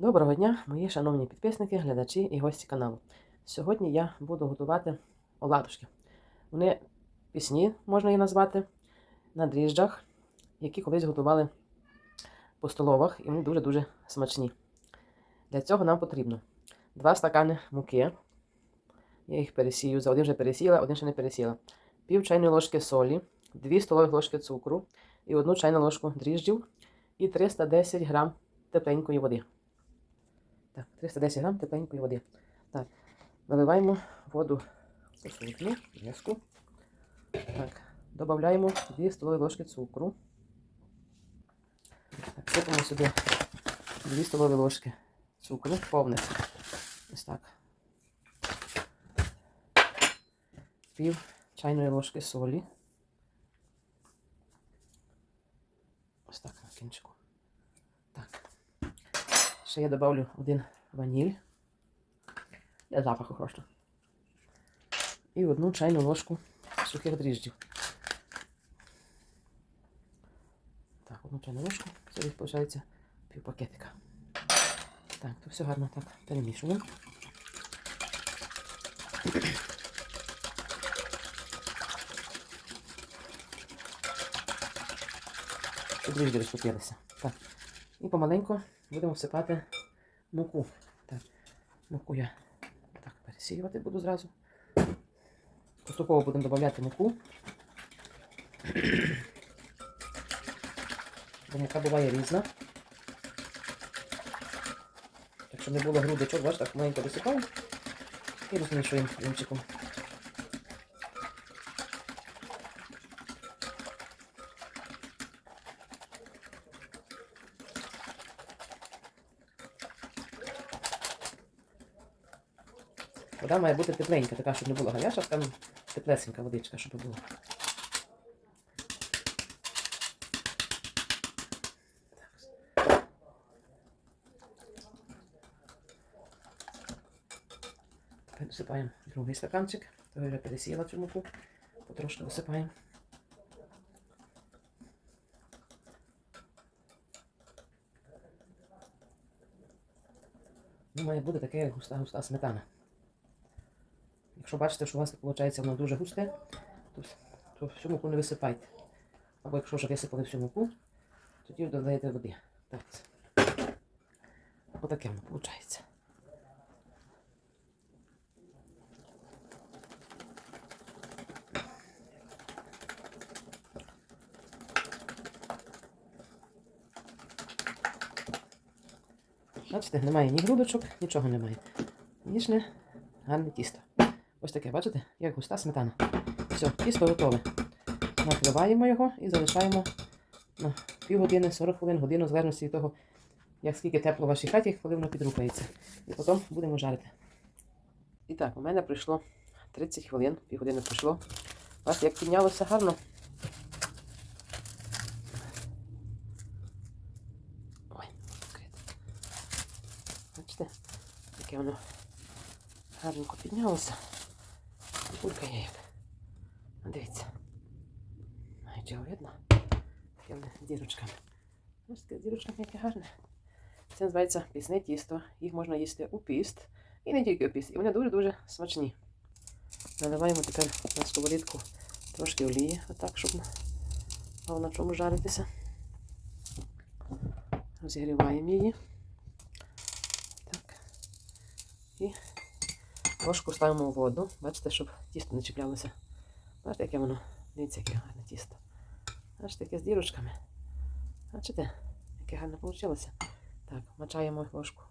Доброго дня, мої шановні підписники, глядачі і гості каналу. Сьогодні я буду готувати оладушки. Вони пісні, можна їх назвати, на дріжджах, які колись готували по столовах, і вони дуже-дуже смачні. Для цього нам потрібно 2 стакани муки. Я їх пересію, за один вже пересіла, один ще не пересіла. Пів чайної ложки солі, 2 столові ложки цукру і 1 чайну ложку дріжджів і 310 грам тепленької води. Так, 310 грам тепленької води. Так, виливаємо воду в миску. Так, додаємо 2 столові ложки цукру. Так, сипемо сюди 2 столові ложки цукру, повне. Ось так. Пів чайної ложки солі. Ось так на кінчику. Ще я добавлю один ваніль для запаху просто. І одну чайну ложку сухих дріжджів. Так, одну чайну ложку. Це десь виходить пів. Так, то все гарно так перемішуємо. Дріжджі розтопилися. Так. І помаленьку будемо всипати муку. Так, муку я так пересіювати буду зразу. Поступово будемо додавати муку. Мука буває різна. Так, не було грудочок, бачите, так маленько досипаємо і розмішуємо вінчиком. Вода має бути тепленька, така, щоб не була гаряча, там теплесенька водичка, щоб була. Тепер досипаємо другий стаканчик, то я вже пересіяла цю муку, потрошки досипаємо. Ну, має бути таке густа-густа сметана. Якщо бачите, що у вас виходить воно дуже густе, то, то всю муку не висипайте. Або якщо вже висипали всю муку, тоді додаєте води. Так. Отаке воно виходить. Бачите, немає ні грудочок, нічого немає. Ніжне, гарне тісто. Ось таке, бачите, як густа сметана. Все, тісто готове. Накриваємо його і залишаємо на півгодини, 40 хвилин, годину, в залежності від того, як скільки тепло в вашій хаті, коли воно підрухається. І потім будемо жарити. І так, у мене пройшло 30 хвилин, півгодини пройшло. Бачите, як піднялося гарно. Ой, відкрите. Бачите, яке воно гарненько піднялося. Кулька є як. Ну, Дивіться. Навіть його видно. З дірочками. Ось таке дірочками яке гарне. Це називається пісне тісто. Їх можна їсти у піст. І не тільки у піст. І вони дуже-дуже смачні. Наливаємо тепер на сковорідку трошки олії, отак, щоб мало на чому жаритися. Розігріваємо її. Так. І ложку ставимо у воду. Бачите, щоб тісто не чіплялося. Бачите, яке воно. Дивіться, яке гарне тісто. Бачите, яке з дірочками. Бачите, яке гарне вийшло. Так, мачаємо ложку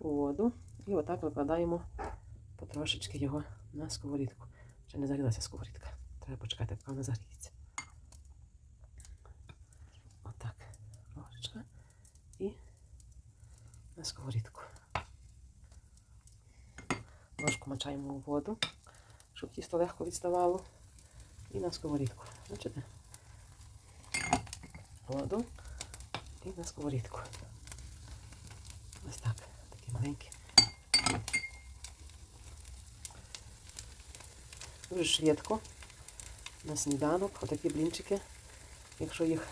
у воду і отак викладаємо потрошечки його на сковорідку. Ще не загрілася сковорідка. Треба почекати, поки вона загріється. Отак. Ложечка. І на сковорідку. Ложку мачаємо у воду, щоб тісто легко відставало. І на сковорідку. Бачите? Воду і на сковорідку. Ось так. Такі маленькі. Дуже швидко. На сніданок. Отакі блінчики. Якщо їх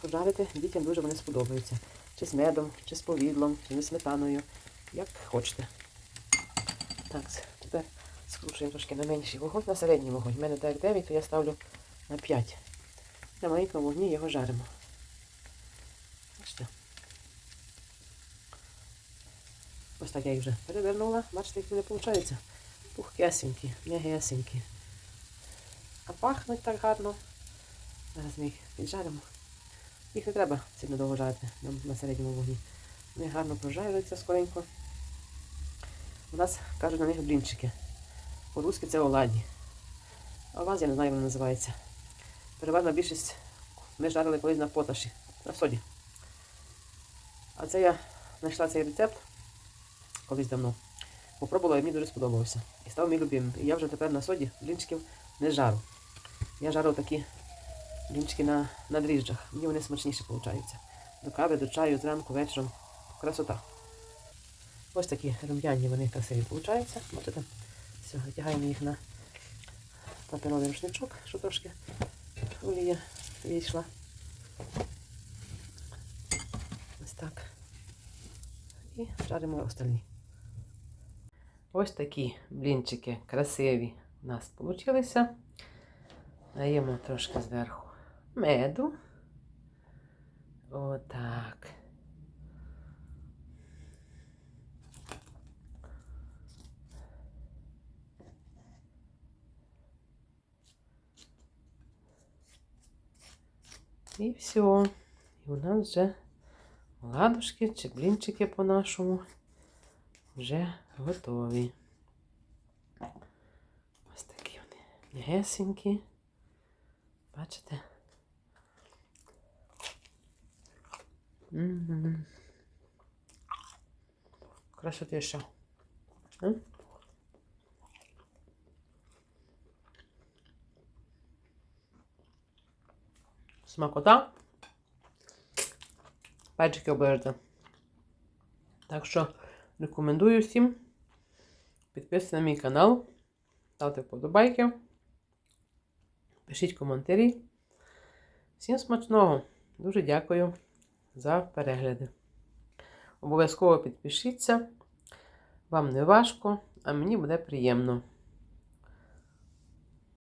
пожарити, дітям дуже вони сподобаються. чи з медом, чи з повідлом, чи зі сметаною, як хочете. Так, тепер скручуємо трошки на менший вогонь, на середній вогонь. У мене так 9, то я ставлю на 5. На маленькому вогні його жаримо. Бачите? Ось так я їх вже перевернула. Бачите, як вони виходить? Пухкесенькі, м'ягесенькі. А пахнуть так гарно. Зараз ми їх піджаримо. Їх не треба сильно довго жарити на середньому вогні. Вони гарно прожарюються скоренько. У нас кажуть на них блінчики. По-русски це оладі. Вас я не знаю, як вони називається. Переважна більшість ми жарили колись на поташі, на соді. А це я знайшла цей рецепт колись давно. Попробувала і мені дуже сподобався. І став мій любимим. І я вже тепер на соді блінчиків не жару. Я жарю такі блінчики на, на дріжджах. Мені вони смачніші виходять. До кави, до чаю, зранку, вечором. Красота. Ось такі рум'яні вони красиві виходять. Бачите? Все, витягаємо їх на паперовий рушничок, що трошки олія вийшла. Ось так. І жаримо остальні. Ось такі блінчики красиві у нас вийшли. Даємо трошки зверху меду. Отак. І все. І у нас вже ладушки чи блінчики по-нашому вже готові. Ось такі вони м'ягесенькі. Бачите? М-м-м. Красотіша. М? Смакота. Пальчики обережно. Так що рекомендую всім підписатися на мій канал, ставте вподобайки, пишіть коментарі. Всім смачного! Дуже дякую за перегляди. Обов'язково підпишіться. Вам не важко, а мені буде приємно.